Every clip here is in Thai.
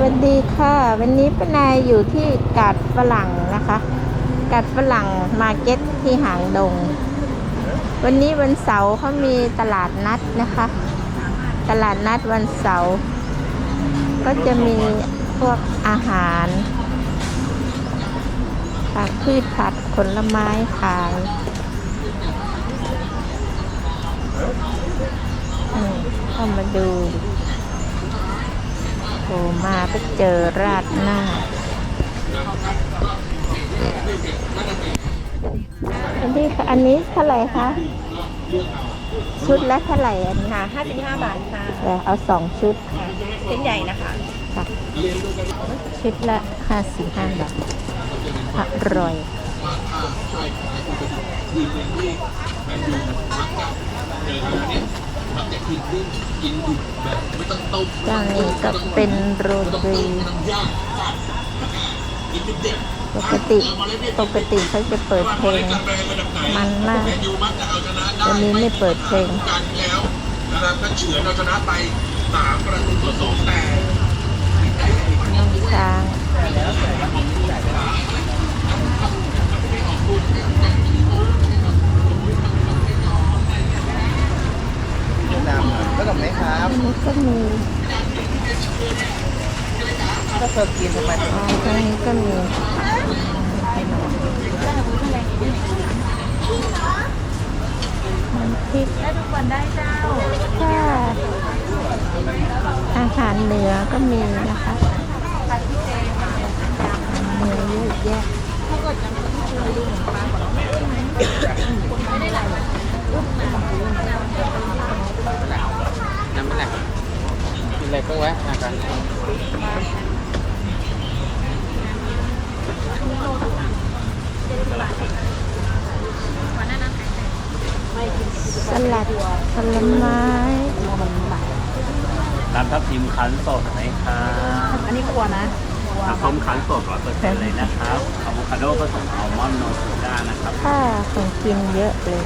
วัสดีค่ะ วันนี้ป้านายอยู่ที่กาดฝรั่งนะคะ กาดฝรั่งมาร์เก็ตที่หางดง วันนี้วันเสาร์เขามีตลาดนัดนะคะ ตลาดนัดวันเสาร์ก็จะมีพวกอาหารผักพืชผักผลไม้ขายอืมเข้ามาดู ผล่มาก็เจอราดหน้าอันนี้อันนี้เท่าไหร่คะชุดละเท่าไหร่อันนี้ค่ะ55 บาทค่ะเดี๋ยวเอาสองชุดเส้นใหญ่นะคะ ค่ะชุดละห้าสิบห้าบาทอร่อยเจานี้ก็เป็นโรตีปกติปกติเขาจะเปิดเพลงมันมากวันนี้ไม่เปิดเพลงนแล้วนะครับก็เฉือนเราชนะไปสามประตูต่อสองแต่น้องช้าง นำก็กับไหมครับก็มีก็เสิร์ฟกินทำไมอ๋อตรงนี้ก็มีน้ำพริกได้ทุกวันได้เจ้าค่ะอาหารเหนือก็มีนะคะเนื้อเยอะแยะน้ำมันแหละกินอะไรก็แวะมากันสลัดผลไม้น้ำทับทิมคั้นสดไหมครับอันนี้ครัวนะน้ำส้มคั้นสดร้อยเปอร์เซ็นต์เลยนะครับอะโวคาโดผสมอัลมอนด์โนซูด้านะครับค่าของกินเยอะเลย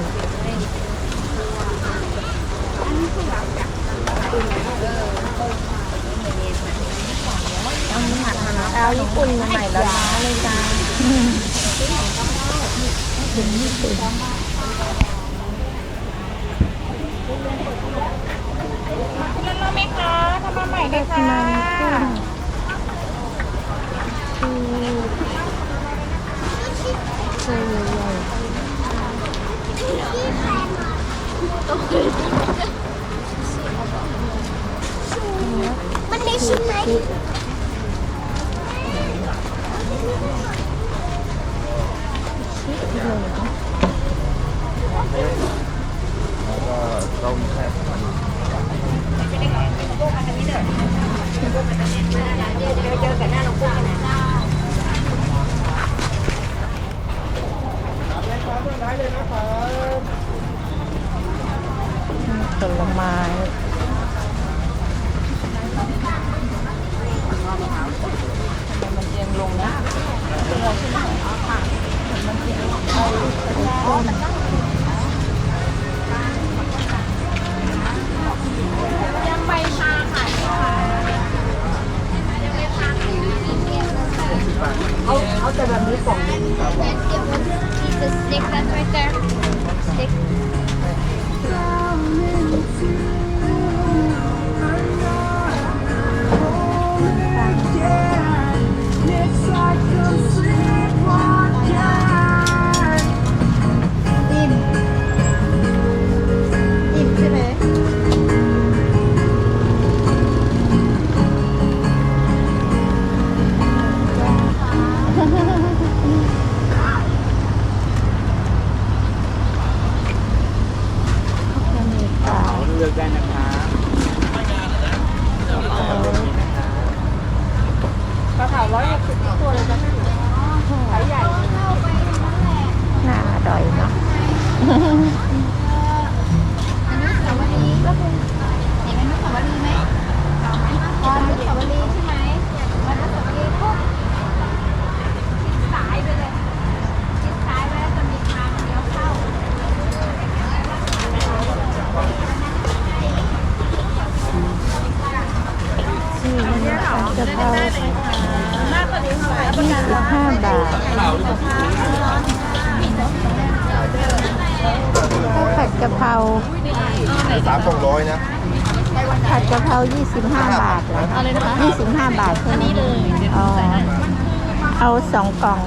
เอาญี่ปุ่นมาใหม่แล้วนะเลยจ้านั่นเราไหมคะทำมาใหม่เลยค่ะใช่ใหญ่มันได้ ชิมไหม ก็ต้มแซ่บ ผลไม้ เาเลือกได้นะครับ ปลาเผาร้อยหกสิบตัวเลยจ้ะไซส์ใหญ่ น่าอร่อยเนาะ อนุสาวรีย์ก็คือเห็นอนุสาวรีย์ไหมอ๋ออนุสาวรีย์ใช่ไหมอนุสาวรีย์ปุ๊บชิดซ้ายไปเลยชิดซ้ายไปแล้วจะมีทางเลี้ยวเข้า ชื่อนี่นะคะ กะเพรายี่สิบห้าบาทข้าวผัดกะเพรา สามกล่อง ร้อยนะผัดกะเพรายี่สิบห้าบาทเหรอยี่สิบห้าบาทใช่ไหมอ๋อเอาสองกล่อง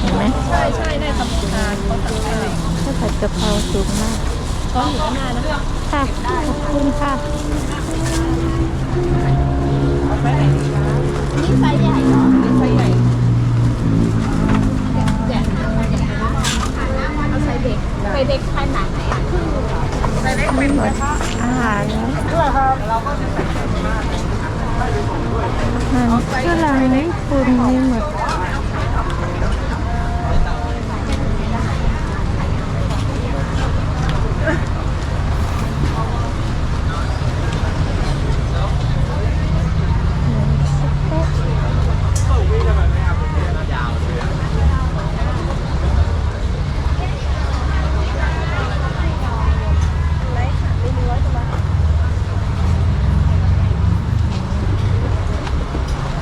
เห็นไหมใช่ใช่ได้ทำงานเขาทำงานข้าวผัดกะเพราสูงมากก็อยู่ข้างหน้านะค่ะขอบคุณค่ะนี่ไซส์ใหญ่เหรอ ไซส์ใหญ่ เอาไซส์เด็กไซส์เด็กขนาดไหนอะ ไซส์เล็กเป็น หมดอาหารอาหารฝรั่งญี่ปุ่นมีหมด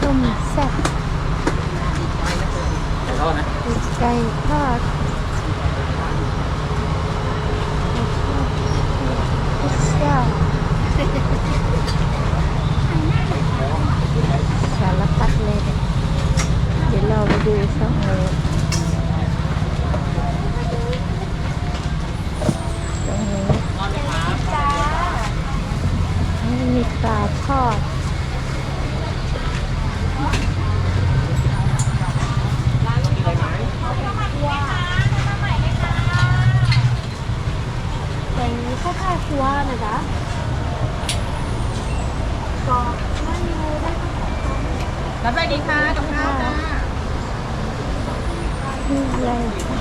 ต้มแซ่บ ขอโทษนะ ไก่ทอดพิซซ่าสารพัดเลยเนี่ยเดี๋ยวเราไปดูช่องเลยตรงนี้นี่มีปลาทอด เป็นข้าวผัดชัวนะจ๊ะก็ไม่รู้ได้ รับไปดีค่ะกับข้าวจ้า นี่อะไรคะ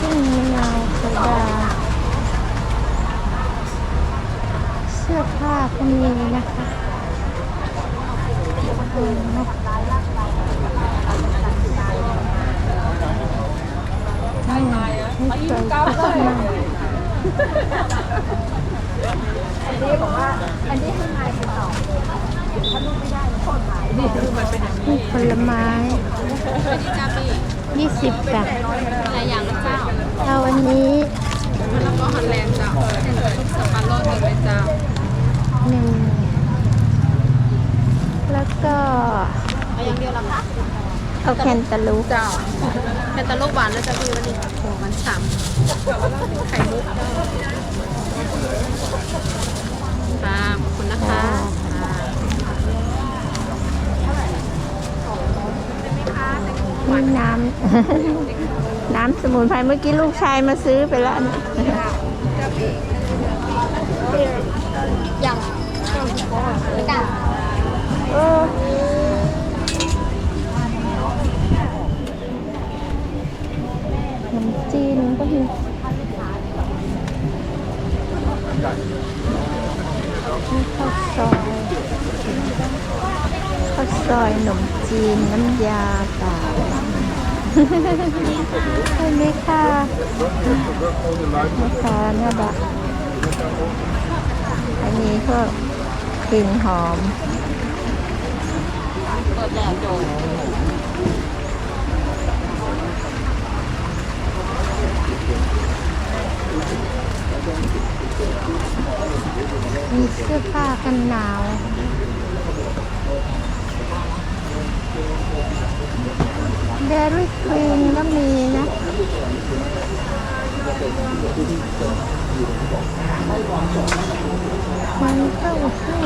ซึ่งมะนาวโซดา เสื้อผ้าก็มีนะคะเออนะไม่ไม่เคยเข้ามาอันนี้บอกว่าอันนี้ข้างในเป็นต่อถ้าลูกไม่ได้คนขายนี่คือมันเป็นอย่างนี้ผลไม้ยี่สิบจ้ะหลายอย่างนะ เจ้าเอาอันนี้แล้วก็ฮอลแลนด์จ้าสับปะรดเลยจ้าหนึ่งแล้วก็เอาอย่างเดียวละคะเอาแคนตาลูปเจ้าแคนตาลูกหวานแล้วจ้าพี่วันนี้โอ้มันฉ่ำไข่มุกค่ะขอบคุณนะคะอ่านี่น้ำ น้ำสมุนไพรเมื่อกี้ลูกชายมาซื้อไปแล้วนะอย่างแล้วกันเออขนมจีนก็มีข้าวซอยข้าวซอยขนมจีนน้ำยาป่า ใช่ไหมคะแม่ค้าเนี่ยบะอันนี้ก็กลิ่นหอมเปิดแล้วโจมีเสื้อผ้ากันหนาว เดริควีนก็มีนะมันเต้าหู้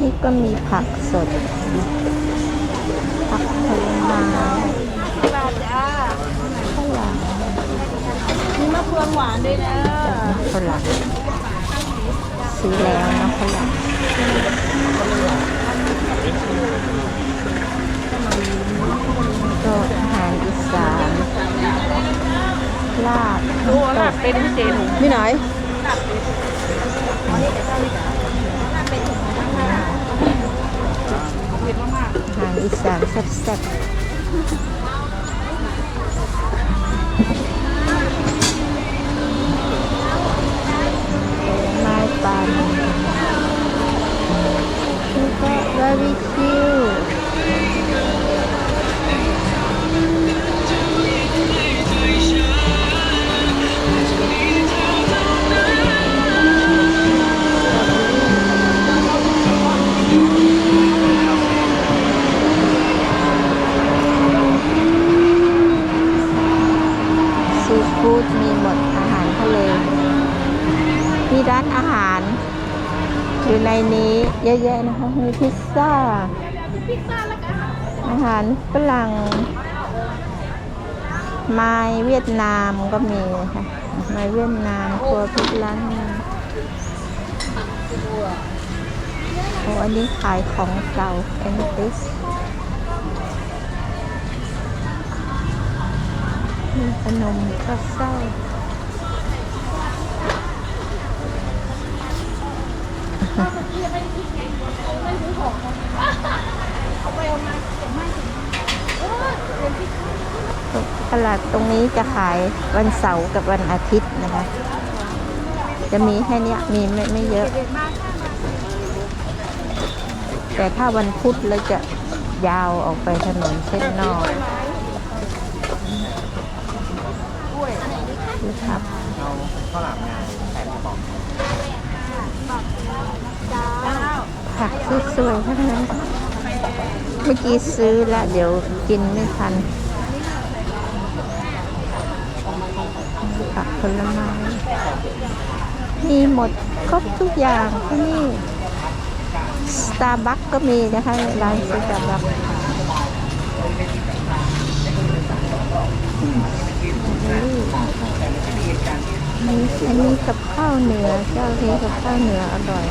นี่ก็มีผักสด ผักผลไม้บาทจ้าข้าวหลามมีมะพร้าวหวานด้วยนะข้าวหลาม ซื้อแล้วนะข้าวหลามก็อาหารอีสานลาบดูล่ะเป็นเจนนี่ไหนอาหารอีสานแซ่บๆ ก็ เยอะแยะนะคะ มีพิซซ่า อาหารฝรั่งไม้เวียดนามก็มีนะคะไม้เวียดนามครัวพิซร้านโอ้อันนี้ขายของเก่าเอนติสมีขนมข้าว ไส้ตลาดตรงนี้จะขายวันเสาร์กับวันอาทิตย์นะคะ จะมีแค่นี้มีไม่ไม่เยอะ แต่ถ้าวันพุธเราจะยาวออกไปถนนเส้นนอกครับเอาข้าวหลามงานแผ่นกระบอก ผักสวยๆทั้งนั้นเมื่อกี้ซื้อแล้วเดี๋ยวกินไม่ทันผักผลไม้มีหมดครบทุกอย่างที่นี่สตาร์บัคก็มีนะคะร้านสตาร์บัคอันนี้กับข้าวเหนือเจ้านี้กับข้าวเหนืออร่อย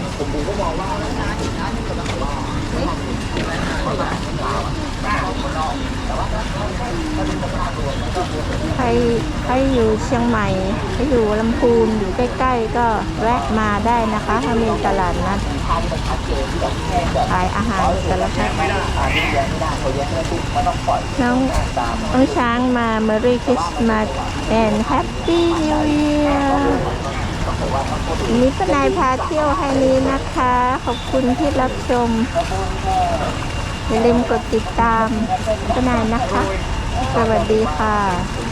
ใครใครอยู่เชียงใหม่ใครอยู่ลำพูนอยู่ใกล้ ๆ ก็แวะมาได้นะคะถ้ามีตลาดนัดขายอาหารสารพัดน้องน้องช้างมา Merry Christmas and Happy New Year วั นนี้ป้านายพาเที่ยวให้นี้นะคะ ขอบคุณที่รับชม อย่าลืมกดติดตามป้านายนะคะ สวัสดีค่ะ